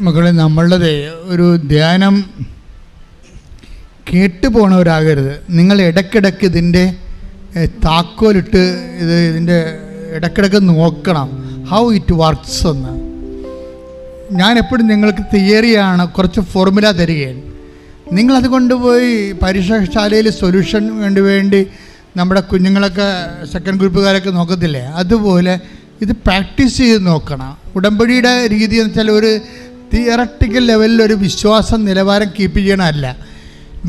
മക്കളെ നമ്മളുടെ ഒരു ധ്യാനം കേട്ടു പോണവരാകരുത് നിങ്ങൾ ഇടയ്ക്കിടയ്ക്ക് ഇതിന്റെ താക്കോലിട്ട് ഇത് ഇതിന്റെ ഇടയ്ക്കിടയ്ക്ക് നോക്കണം. ഹൗ ഇറ്റ് വർക്ക്സ് എന്ന്. ഞാൻ എപ്പോഴും നിങ്ങൾക്ക് തിയറിയാണ് കുറച്ച് ഫോർമുല തരികയാണ് നിങ്ങളത് കൊണ്ടുപോയി പരീക്ഷാശാലയിൽ സൊല്യൂഷൻ വേണ്ടി വേണ്ടി നമ്മുടെ കുഞ്ഞുങ്ങളൊക്കെ സെക്കൻഡ് ഗ്രൂപ്പുകാരൊക്കെ നോക്കത്തില്ലേ? അതുപോലെ ഇത് പ്രാക്ടീസ് ചെയ്ത് നോക്കണം. ഉടമ്പടിയുടെ രീതി എന്ന് വെച്ചാൽ ഒരു തിയറട്ടിക്കൽ ലെവലിൽ ഒരു വിശ്വാസം നിലവാരം കീപ്പ് ചെയ്യണമല്ല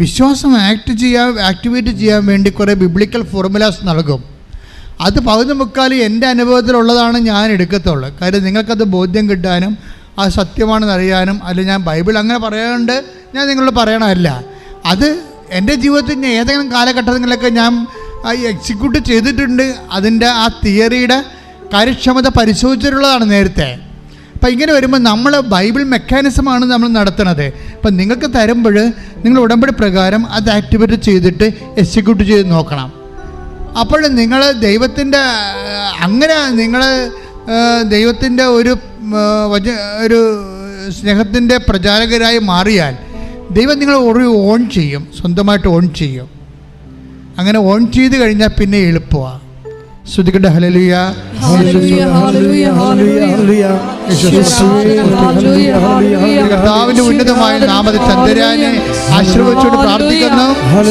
വിശ്വാസം ആക്ട് ചെയ്യാൻ ആക്ടിവേറ്റ് ചെയ്യാൻ വേണ്ടി കുറേ ബിബ്ലിക്കൽ ഫോർമുലാസ് നൽകും. അത് പകുതി മുക്കാൽ എന്റെ അനുഭവത്തിലുള്ളതാണ് ഞാൻ എടുക്കത്തുള്ളൂ. കാര്യം നിങ്ങൾക്കത് ബോധ്യം കിട്ടാനും അത് സത്യമാണെന്ന് അറിയാനും അല്ല ഞാൻ ബൈബിൾ അങ്ങനെ പറയാണ്ട് ഞാൻ നിങ്ങളോട് പറയണമല്ല അത് എന്റെ ജീവിതത്തിൽ ഏതെങ്കിലും കാലഘട്ടങ്ങളിലൊക്കെ ഞാൻ എക്സിക്യൂട്ട് ചെയ്തിട്ടുണ്ട്. അതിന്റെ ആ തിയറിയുടെ കാര്യക്ഷമത പരിശോധിച്ചിട്ടുള്ളതാണ് നേരത്തെ. അപ്പം ഇങ്ങനെ വരുമ്പോൾ നമ്മൾ ബൈബിൾ മെക്കാനിസമാണ് നമ്മൾ നടത്തുന്നത്. അപ്പം നിങ്ങൾക്ക് തരുമ്പോൾ നിങ്ങൾ ഉടമ്പടി പ്രകാരം അത് ആക്ടിവേറ്റ് ചെയ്തിട്ട് എക്സിക്യൂട്ട് ചെയ്ത് നോക്കണം. അപ്പോൾ നിങ്ങൾ ദൈവത്തിന്റെ അങ്ങനെ നിങ്ങൾ ദൈവത്തിന്റെ ഒരു വജ ഒരു സ്നേഹത്തിന്റെ പ്രചാരകരായി മാറിയാൽ ദൈവം നിങ്ങൾ ഒരു ഓൺ ചെയ്യും. സ്വന്തമായിട്ട് ഓൺ ചെയ്യും. അങ്ങനെ ഓൺ ചെയ്ത് കഴിഞ്ഞാൽ പിന്നെ എളുപ്പമാണ് ശ്രുതികട്ടെ ഹലലിയ. കർത്താവിന്റെ ഉന്നതമായ നാമത്തിൽ ചന്ദ്രാനെ ആശീർവദിച്ചുകൊണ്ട് പ്രാർത്ഥിക്കുന്നു.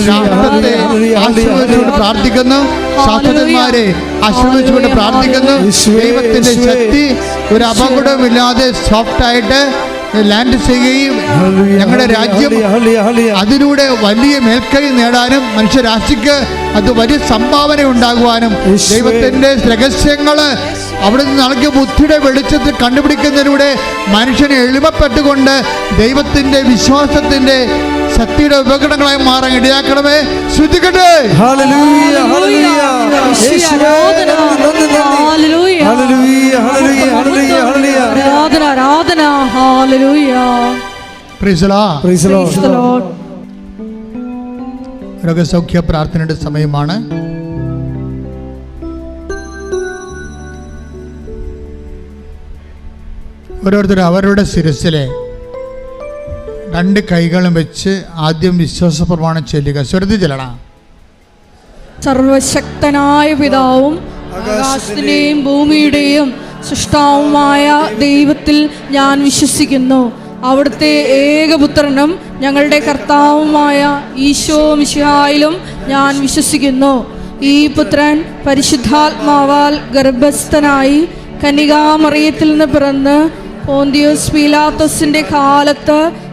ശാസ്ത്രത്തെ ആശീർവദിച്ചുകൊണ്ട് പ്രാർത്ഥിക്കുന്നു. ശാസ്ത്രന്മാരെ ആശ്രമിച്ചുകൊണ്ട് പ്രാർത്ഥിക്കുന്നു. ദൈവത്തിന്റെ ശക്തി ഒരു അപകടവുമില്ലാതെ സോഫ്റ്റായിട്ട് ലാൻഡ് ചെയ്യുകയും ഞങ്ങളുടെ രാജ്യം അതിലൂടെ വലിയ മേൽക്കൈ നേടാനും മനുഷ്യരാശിക്ക് അത് വലിയ സംഭാവന ഉണ്ടാകുവാനും ദൈവത്തിന്റെ രഹസ്യങ്ങൾ അവിടെ നിന്ന് നൽകിയ ബുദ്ധിയുടെ വെളിച്ചത്തിൽ കണ്ടുപിടിക്കുന്നതിലൂടെ മനുഷ്യനെ എളിമപ്പെട്ടുകൊണ്ട് ദൈവത്തിന്റെ വിശ്വാസത്തിന്റെ ശക്തിയുടെ ഉപകരണങ്ങളായി മാറാൻ ഇടയാക്കണമേ. ശ്രദ്ധിക്കട്ടെ. രോഗസൗഖ്യ പ്രാർത്ഥനയുടെ സമയമാണ്. ഓരോരുത്തരും അവരുടെ ശിരസിലെ രണ്ട് കൈകളും വെച്ച് ആദ്യം വിശ്വാസ പ്രമാണം ചെല്ലുക. സ്വരത്തിൽ ചെല്ലണം. സർവശക്തനായ പിതാവും ആകാശത്തിന്റെയും ഭൂമിയുടെയും സൃഷ്ടാവുമായ ദൈവത്തിൽ ഞാൻ വിശ്വസിക്കുന്നു. അവിടുത്തെ ഏകപുത്രനും ഞങ്ങളുടെ കർത്താവുമായ ഈശോ മിശിഹായിലും ഞാൻ വിശ്വസിക്കുന്നു. ഈ പുത്രൻ പരിശുദ്ധാത്മാവാൽ ഗർഭസ്ഥനായി കനികാമറിയത്തിൽ നിന്ന് പിറന്ന് പോന്തിയോസ് പീലാത്തോസിന്റെ കാലത്ത്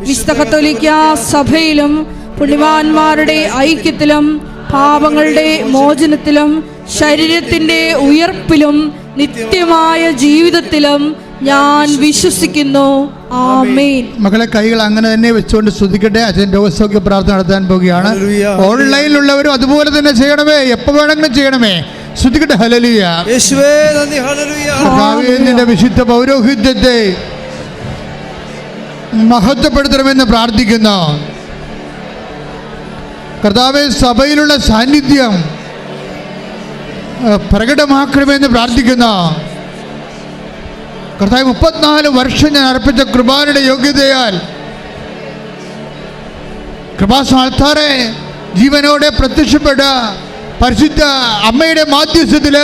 വിശുദ്ധ കത്തോലിക്ക സഭയിലും പുണ്യവാന്മാരുടെ ഐക്യത്തിലും പാപങ്ങളുടെ മോചനത്തിലും ശരീരത്തിന്റെ ഉയർപ്പിലും നിത്യമായ ജീവിതത്തിലും ഞാൻ വിശ്വസിക്കുന്നു. ആമേൻ. മക്കളെ കൈകൾ അങ്ങനെ തന്നെ വെച്ചുകൊണ്ട് ശ്രദ്ധിക്കട്ടെ അച്ഛൻ രോഗസൗഖ്യ പ്രാർത്ഥന നടത്താൻ പോവുകയാണ്. ഓൺലൈനിലുള്ളവരും അതുപോലെ തന്നെ ചെയ്യണമേ. എപ്പോൾ വേണമെങ്കിലും ചെയ്യണമേ. ശ്രദ്ധിക്കട്ടെ ഹലലിയ യേശുവേ നന്ദി. ഹല്ലേലൂയ. കർത്താവേ, വിശുദ്ധ പൗരോഹിത്യത്തെ മഹത്വപ്പെടുത്തണമെന്ന് പ്രാർത്ഥിക്കുന്ന കർത്താവ് സഭയിലുള്ള സാന്നിധ്യം പ്രകടമാക്കണമെന്ന് പ്രാർത്ഥിക്കുന്ന കർത്താവ് മുപ്പത്തിനാല് വർഷം ഞാൻ അർപ്പിച്ച കൃപാനയുടെ യോഗ്യതയാൽ കൃപാസാൽത്താറെ ജീവനോടെ പ്രത്യക്ഷപ്പെട്ട പരിശുദ്ധ അമ്മയുടെ മാധ്യസ്ഥത്തിൽ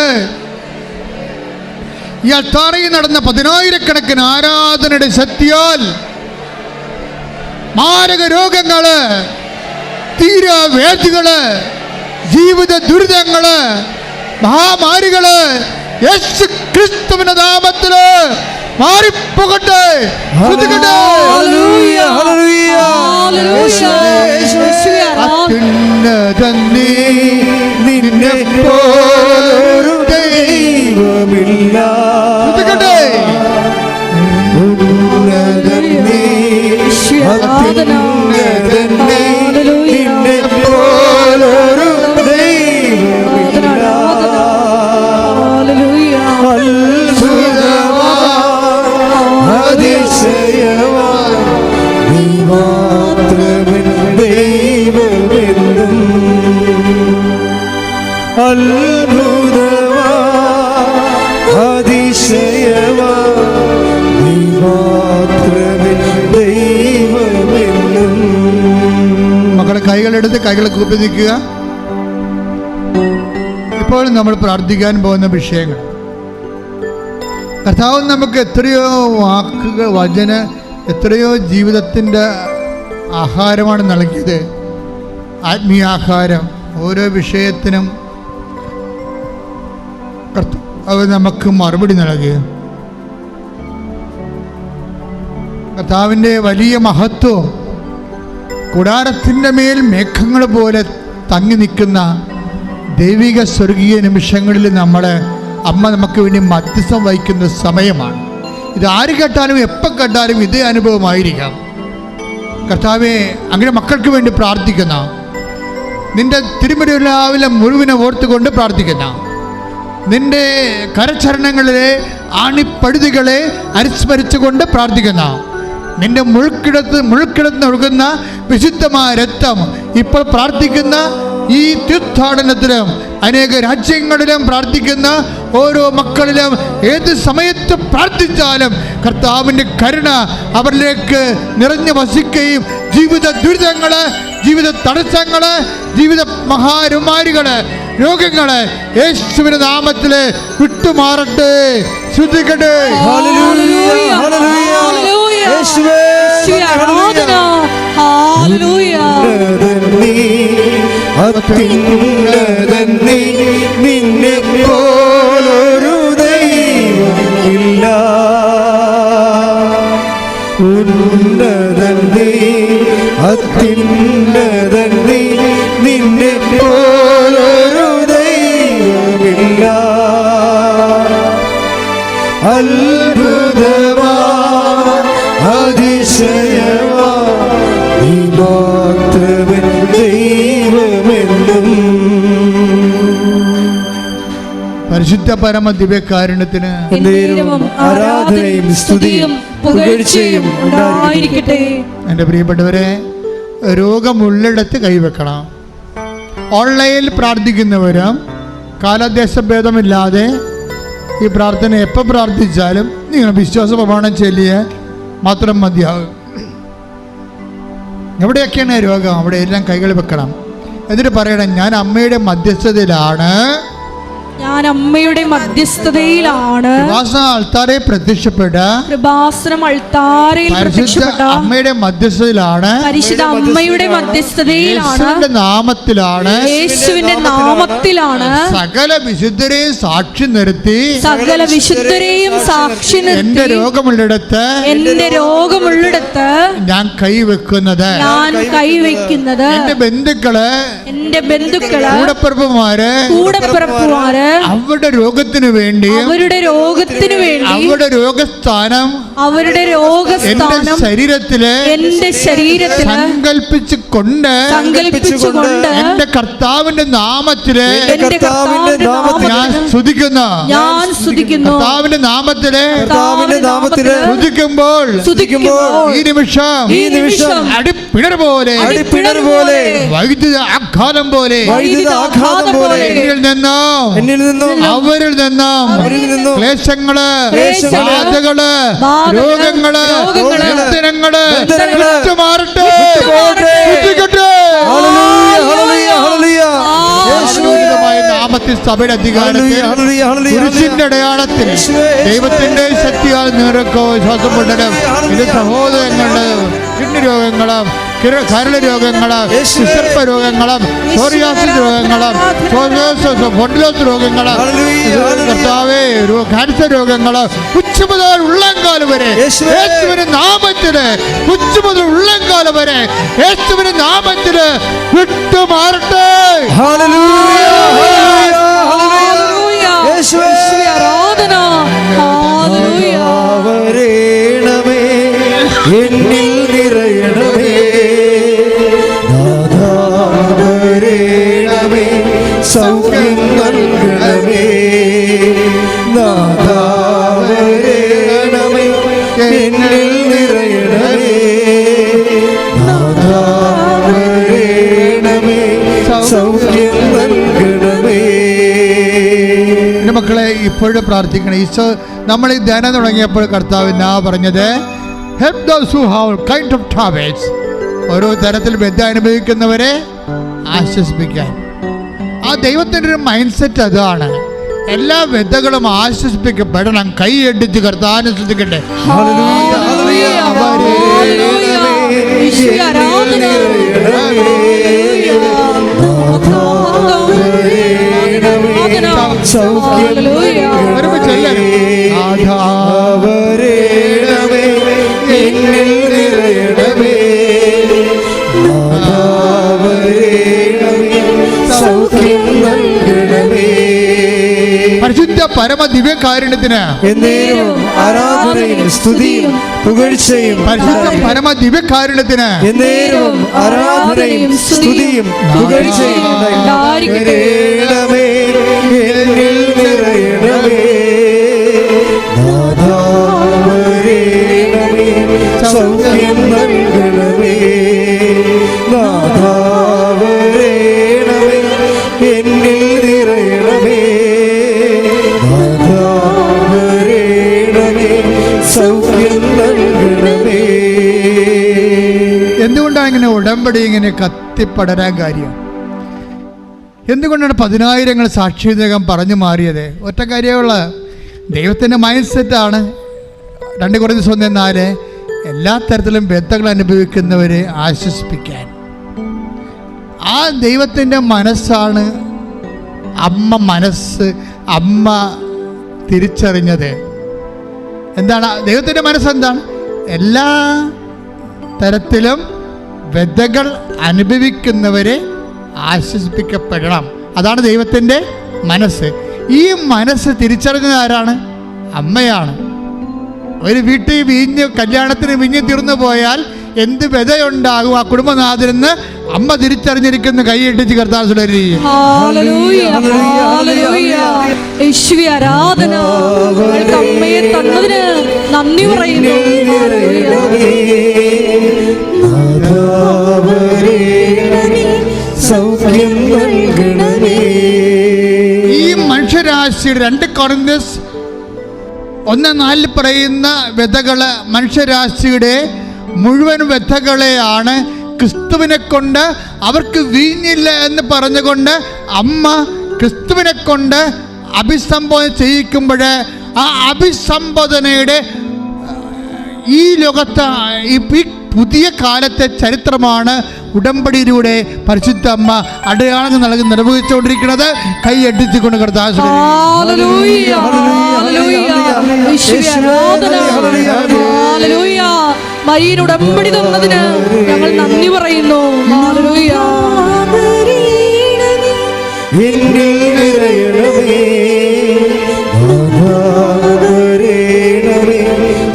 ഈ അൾത്താറയിൽ നടന്ന പതിനായിരക്കണക്കിന് ആരാധനയുടെ ശക്തിയാൽ മാരക രോഗങ്ങൾ തീരവേദികൾ ജീവിത ദുരിതങ്ങൾ മഹാമാരികൾ യേശു ക്രിസ്തുവിന്റെ നാമത്തിൽ മാറിപ്പോകട്ടെ. നിന്നെ പോലൊരു ദൈവമില്ല. കൈകൾ കൂപ്പി നിൽക്കുക. ഇപ്പോൾ നമ്മൾ പ്രാർത്ഥിക്കാൻ പോകുന്ന വിഷയങ്ങൾ. കർത്താവ് നമുക്ക് എത്രയോ വാക്കുകൾ വചന എത്രയോ ജീവിതത്തിന്റെ ആഹാരമാണ് നൽകിയത്. ആത്മീയാഹാരം ഓരോ വിഷയത്തിനും കർത്താവ് നമുക്ക് മറുപടി നൽകുക. കർത്താവിന്റെ വലിയ മഹത്വം കൂടാരത്തിന്റെ മേൽ മേഘങ്ങൾ പോലെ തങ്ങി നിൽക്കുന്ന ദൈവിക സ്വർഗീയ നിമിഷങ്ങളിൽ നമ്മൾ അമ്മ നമുക്ക് വേണ്ടി മധ്യസ്ഥം വഹിക്കുന്ന സമയമാണ്. ഇത് ആര് കേട്ടാലും എപ്പം കേട്ടാലും ഇതേ അനുഭവമായിരിക്കാം. കർത്താവെ അങ്ങനെ മക്കൾക്ക് വേണ്ടി പ്രാർത്ഥിക്കുന്ന നിന്റെ തിരുമുടി രാവിലെ മുഴുവനെ ഓർത്തുകൊണ്ട് പ്രാർത്ഥിക്കുന്ന നിന്റെ കരചരണങ്ങളിലെ ആണിപ്പഴുതികളെ അനുസ്മരിച്ചുകൊണ്ട് പ്രാർത്ഥിക്കുന്ന നിന്റെ മുഴുക്കിടത്ത് മുഴുക്കിടത്ത് ഒഴുകുന്ന വിശുദ്ധമായ രക്തം ഇപ്പോൾ പ്രാർത്ഥിക്കുന്ന ഈ തീർത്ഥാടനത്തിലും അനേക രാജ്യങ്ങളിലും പ്രാർത്ഥിക്കുന്ന ഓരോ മക്കളിലും ഏത് സമയത്ത് പ്രാർത്ഥിച്ചാലും കർത്താവിന്റെ കരുണ അവരിലേക്ക് നിറഞ്ഞു വസിക്കുകയും ജീവിത ദുരിതങ്ങൾ ജീവിത തടസ്സങ്ങൾ ജീവിത മഹാരുമാരികൾ രോഗങ്ങൾ യേശുവിന്റെ നാമത്തിൽ വിട്ടുമാറട്ടെ. ശ്രദ്ധിക്കട്ടെ ഹല്ലേലൂയ ഹല്ലേലൂയ ഹല്ലേലൂയ. യേശുവേ യേശുവേ, ആരാധന. ഹല്ലേലൂയ. നീ അത്യുന്നതൻ നീ നിന്നെ പോലൊരു ദൈവമില്ല. ഉന്നതൻ നീ അത്യുന്നതൻ പരിശുദ്ധ പരമ ദിവ്യകാരുണ്യത്തിന് ആരാധനയും സ്തുതിയും പുകഴ്ചയും ഉണ്ടായിരിക്കട്ടെ. എന്റെ പ്രിയപ്പെട്ടവരെ രോഗമുള്ളിടത്ത് കൈവെക്കണം. ഓൺലൈനിൽ പ്രാർത്ഥിക്കുന്നവരും കാലദേശ ഭേദമില്ലാതെ ഈ പ്രാർത്ഥന എപ്പോൾ പ്രാർത്ഥിച്ചാലും നിങ്ങൾ വിശ്വാസ പ്രമാണം ചൊല്ലിയ മാത്രം മതിയാകും. എവിടെയൊക്കെയാണ് രോഗം? അവിടെ എല്ലാം കൈകൾ വെക്കണം. എന്നിട്ട് പറയണം ഞാൻ അമ്മയുടെ മധ്യസ്ഥതയിലാണ്. ഞാൻ അമ്മയുടെ മധ്യസ്ഥതയിലാണ്. അൾത്താരെ പ്രത്യക്ഷപ്പെട്ട. കൃപാസനം അൾത്താരയിൽ പ്രത്യക്ഷപ്പെട്ട. അമ്മയുടെ മധ്യസ്ഥതയിലാണ്. പരിശുദ്ധ അമ്മയുടെ മധ്യസ്ഥതയിലാണ്. നാമത്തിലാണ്. യേശുവിന്റെ നാമത്തിലാണ്. സകല വിശുദ്ധരെയും സാക്ഷി നിർത്തി. സകല വിശുദ്ധരെയും സാക്ഷി എന്റെ നിർത്തി. രോഗമുള്ളിടത്ത്. എന്റെ രോഗമുള്ളിടത്ത് ഞാൻ കൈവെക്കുന്നത്. ഞാൻ കൈവെക്കുന്നത്. എന്റെ ബന്ധുക്കൾ. എന്റെ ബന്ധുക്കൾ. കൂടപ്പിറപ്പുമാര്. കൂടപ്പിറപ്പുമാര്. അവരുടെ രോഗത്തിന് വേണ്ടി അവരുടെ രോഗത്തിന് വേണ്ടി അവരുടെ രോഗസ്ഥാനം അവരുടെ എന്റെ രോഗസ്ഥാനം ശരീരത്തിൽ എന്റെ ശരീരത്തിൽ സങ്കൽപ്പിച്ചു കൊണ്ട് സങ്കല്പിച്ചുകൊണ്ട് എന്റെ കർത്താവിന്റെ നാമത്തിൽ എന്റെ ഞാൻ നാമത്തിൽ സ്തുതിക്കുന്നു. ഞാൻ സ്തുതിക്കുന്നു. കർത്താവിന്റെ നാമത്തിൽ കർത്താവിന്റെ നാമത്തിൽ സ്തുതിക്കുമ്പോൾ സ്തുതിക്കുമ്പോൾ ഈ നിമിഷം ഈ നിമിഷം അടിപ്പിണർ പോലെ അടിപ്പിണർ പോലെ വൈദ്യുത ആഘാതം പോലെ വൈദ്യുത ആഘാതം പോലെ എന്നിൽ നിന്നും എന്നിൽ നിന്നും അവരിൽ നിന്നും ക്ലേശങ്ങൾ ബാധകൾ രോഗങ്ങൾ ബന്ധനങ്ങൾ നാമത്തിൽ സഭയുടെ അധികാരത്തിന്റെ അടയാളത്തിൽ ദൈവത്തിന്റെ ശക്തിയാൽ നിരക്കോ ശ്വാസം മുട്ടലും. ഇത് സഹോദരങ്ങളുടെ കിഡ്നി രോഗങ്ങളും കരൾ രോഗങ്ങളും യേശുവേ. വിസർപ്പ രോഗങ്ങളും സോറിയാസിസ് രോഗങ്ങളും ഫൊണ്ടിലോസ് രോഗങ്ങളും ഹല്ലേലൂയ, ഹല്ലേലൂയ. കർത്താവേ രോ- ക്യാൻസർ രോഗങ്ങൾ ഉച്ച മുതൽ വരെ യേശുവേ. യേശുവിന്റെ നാമത്തിൽ ഉച്ച മുതൽ വരെ യേശുവിന്റെ നാമത്തിന് വിട്ടുമാറട്ടെ. യേശുവേ. സൗഖ്യം എന്നിൽ സൗഖ്യം മക്കളെ ഇപ്പോഴും പ്രാർത്ഥിക്കണം. ഈശോ നമ്മൾ ഈ തുടങ്ങിയപ്പോൾ കർത്താവ് പറഞ്ഞത് ഹാവ് ഓഫ് ഓരോ തരത്തിൽ ബന്ധം അനുഭവിക്കുന്നവരെ ആശ്വസിപ്പിക്കാൻ. ആ ദൈവത്തിന്റെ ഒരു മൈൻഡ് സെറ്റ് അതാണ് എല്ലാ വിധകളും ആശ്വസിപ്പിക്കപ്പെടണം കൈ അടിച്ച് കർത്താനെ ശ്രദ്ധിക്കട്ടെ ഹല്ലേലൂയ, ഹല്ലേലൂയ, ഹല്ലേലൂയ. ഈശോയെ ആരാധന. സൗഖ്യം ഹല്ലേലൂയ. ഒരുമിച്ച് എല്ലാവരും. പരമ ദിവ്യകാരുണ്യത്തിന് ആരാധനയും സ്തുതിയും പുകഴ്ചയും പരിശുദ്ധ പരമ ദിവ്യകാരുണ്യത്തിന് എന്നേരും ആരാധനയും സ്തുതിയും പുകഴ്ചയും ഉടമ്പടി ഇങ്ങനെ കത്തിപ്പടരാൻ കാര്യം. എന്തുകൊണ്ടാണ് പതിനായിരങ്ങൾ സാക്ഷിദേഹം പറഞ്ഞു മാറിയത്? ഒറ്റ കാര്യമുള്ള ദൈവത്തിന്റെ മൈൻഡ് സെറ്റാണ് രണ്ട് കുറേ ദിവസം നാല്. എല്ലാ തരത്തിലും ബന്ധങ്ങൾ അനുഭവിക്കുന്നവരെ ആശ്വസിപ്പിക്കാൻ. ആ ദൈവത്തിന്റെ മനസ്സാണ് അമ്മ മനസ്സ് അമ്മ തിരിച്ചറിഞ്ഞത്. എന്താണ്? ദൈവത്തിന്റെ മനസ്സെന്താണ്? എല്ലാ തരത്തിലും വ്യതകൾ അനുഭവിക്കുന്നവരെ ആശ്വസിപ്പിക്കപ്പെടണം. അതാണ് ദൈവത്തിന്റെ മനസ്സ്. ഈ മനസ്സ് തിരിച്ചറിഞ്ഞത് ആരാണ്? അമ്മയാണ്. ഒരു വീട്ടിൽ വീഞ്ഞ് കല്യാണത്തിന് വിഞ്ഞ് തീർന്നു പോയാൽ എന്ത് വ്യതയുണ്ടാകും? ആ കുടുംബനാഥനെന്ന് അമ്മ തിരിച്ചറിഞ്ഞിരിക്കുന്ന. കൈയിട്ടിച്ച് കർത്താൻ. യേശുവേ ആരാധന. അമ്മയെ തന്നതിന് നന്ദി പറയുന്നു. ഹല്ലേലൂയ. സൗഖ്യം ഈ മനുഷ്യരാശിയുടെ രണ്ട് കോറിന്തസ് ഒന്ന് നാലിൽ പറയുന്ന വ്യതകൾ മനുഷ്യരാശിയുടെ മുഴുവൻ വ്യഥകളെയാണ് ക്രിസ്തുവിനെ കൊണ്ട് അവർക്ക് വീഞ്ഞില്ല എന്ന് പറഞ്ഞുകൊണ്ട് അമ്മ ക്രിസ്തുവിനെ കൊണ്ട് അഭിസംബോധന ചെയ്യിക്കുമ്പോൾ ആ അഭിസംബോധനയുടെ ഈ ലോകത്ത് ഈ പുതിയ കാലത്തെ ചരിത്രമാണ് ഉടമ്പടിയിലൂടെ പരിശുദ്ധ അമ്മ അടയാളങ്ങൾ നൽകി നിർവഹിച്ചുകൊണ്ടിരിക്കുന്നത്. കൈയടിച്ചുകൊണ്ട്. മരിയൻ ഉടമ്പടി തന്നതിന് ഞങ്ങൾ നന്ദി പറയുന്നു.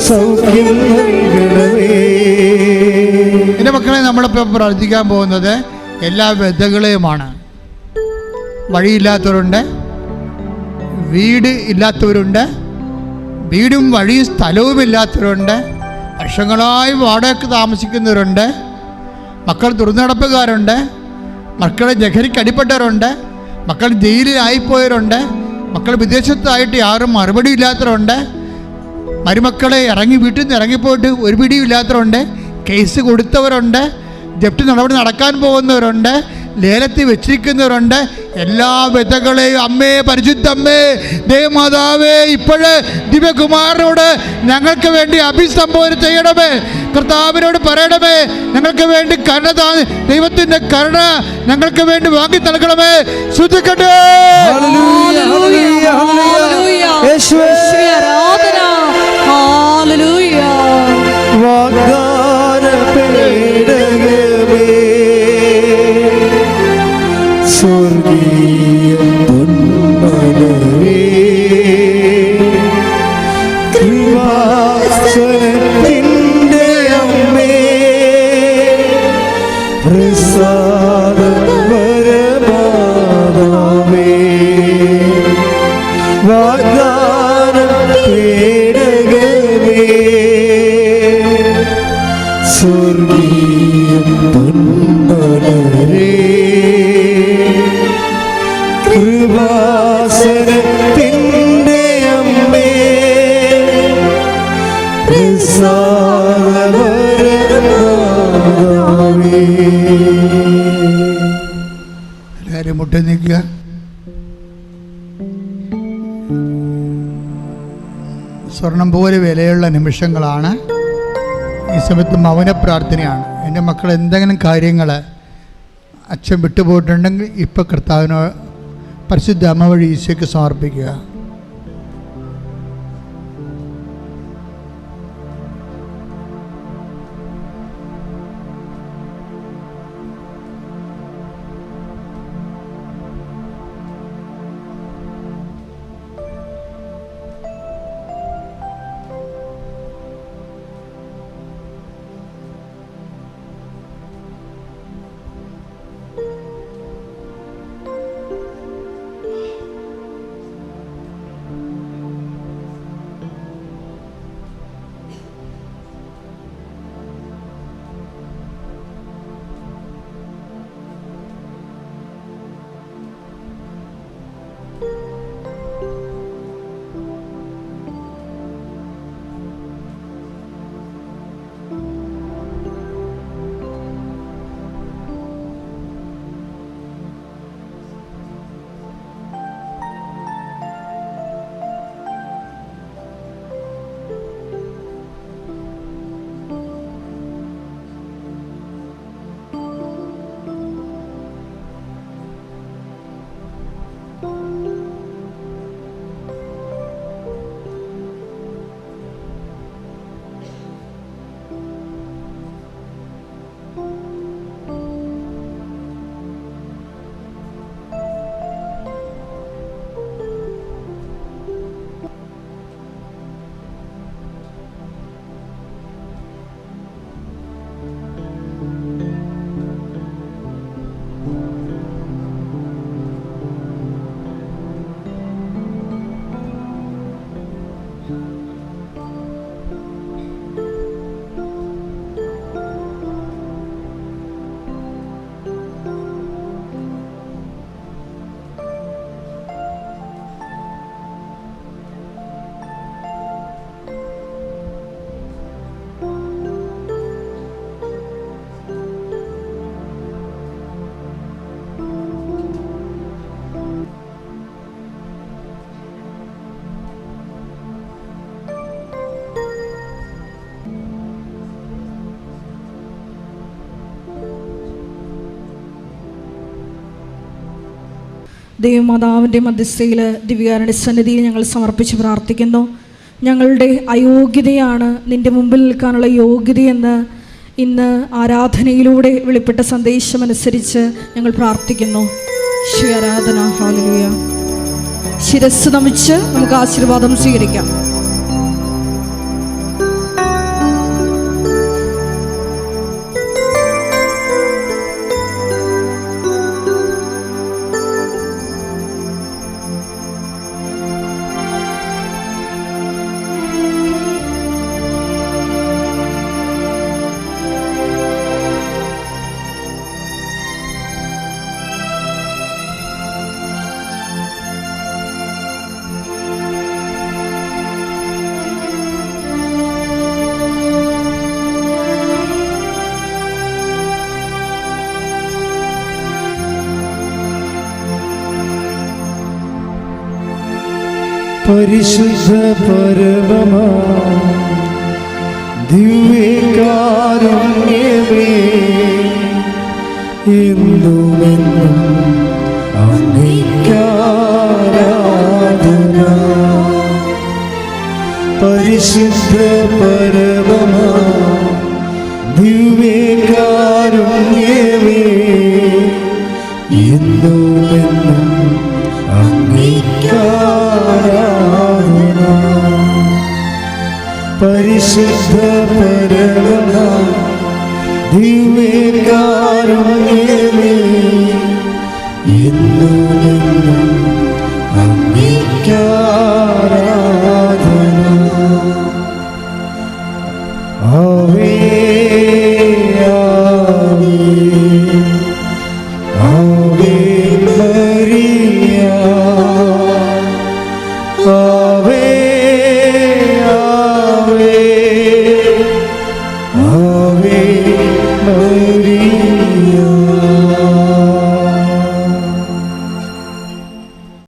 സൗഖ്യം മക്കളെ നമ്മളിപ്പോൾ പ്രാർത്ഥിക്കാൻ പോകുന്നത് എല്ലാ വ്യതകളെയുമാണ് വഴിയില്ലാത്തവരുണ്ട് വീട് ഇല്ലാത്തവരുണ്ട് വീടും വഴിയും സ്ഥലവും ഇല്ലാത്തവരുണ്ട് വർഷങ്ങളായി വാടകയ്ക്ക് താമസിക്കുന്നവരുണ്ട് മക്കൾ ദുർനടപ്പുകാരുണ്ട് മക്കളെ ജഹരിക്ക് അടിപ്പെട്ടവരുണ്ട് മക്കൾ ജയിലിലായിപ്പോയവരുണ്ട് മക്കൾ വിദേശത്തായിട്ട് ആരും മറുപടി ഇല്ലാത്തവരുണ്ട് മരുമക്കളെ ഇറങ്ങി വീട്ടിൽ നിന്ന് ഇറങ്ങിപ്പോയിട്ട് ഒരു പിടിയും ഇല്ലാത്തവരുണ്ട് കേസ് കൊടുത്തവരുണ്ട് ജപ്തി നടപടി നടക്കാൻ പോകുന്നവരുണ്ട് ലേലത്തിൽ വെച്ചിരിക്കുന്നവരുണ്ട്. എല്ലാ വിധകളെയും അമ്മേ പരിശുദ്ധ അമ്മേ ദേവമാതാവേ ഇപ്പോഴ് ദിവ്യകുമാരനോട് ഞങ്ങൾക്ക് വേണ്ടി അഭിസംബോധന ചെയ്യണമേ. കർത്താവിനോട് പറയണമേ ഞങ്ങൾക്ക് വേണ്ടി കരുണ താ ദൈവത്തിന്റെ കരുണ ഞങ്ങൾക്ക് വേണ്ടി വാങ്ങി നൽകണമേ. ശ്രദ്ധിക്കട്ടെ സ്വർഗീയ എല്ലാവരും മുട്ടി നിൽക്കുക. സ്വർണം പോലെ വിലയുള്ള നിമിഷങ്ങളാണ്. ഈ സമയത്ത് മൗന പ്രാർത്ഥനയാണ്. എന്റെ മക്കൾ എന്തെങ്കിലും കാര്യങ്ങൾ അച്ഛൻ വിട്ടുപോയിട്ടുണ്ടെങ്കിൽ ഇപ്പോൾ കർത്താവിനോ പരിശുദ്ധ അമ്മ വഴി ഈശോയ്ക്ക് സമർപ്പിക്കുക. ദൈവമാതാവിന്റെ മധ്യസ്ഥയിൽ ദിവ്യാരുടെ സന്നിധിയിൽ ഞങ്ങൾ സമർപ്പിച്ച് പ്രാർത്ഥിക്കുന്നു. ഞങ്ങളുടെ അയോഗ്യതയാണ് നിന്റെ മുമ്പിൽ നിൽക്കാനുള്ള യോഗ്യതയെന്ന് ഇന്ന് ആരാധനയിലൂടെ വെളിപ്പെട്ട സന്ദേശമനുസരിച്ച് ഞങ്ങൾ പ്രാർത്ഥിക്കുന്നു. ശ്രീ ആരാധന ഹാലുയ ശിരസ് നമിച്ച് നമുക്ക് ആശീർവാദം സ്വീകരിക്കാം. പരിശുദ്ധ പരമമാ. ദിവ്യകാരുണ്യമേ എന്നുമെന്നും അങ്ങേക്കാരാധന പരിശുദ്ധ പരമമാ. ദിവ്യകാരുണ്യമേ എന്നുമെന്നും അങ്ങേക്കാരാധന പരിശുദ്ധ പരള ദിവ്യകാരുണ്യമേ എന്നും അങ്ങേക്കാരാ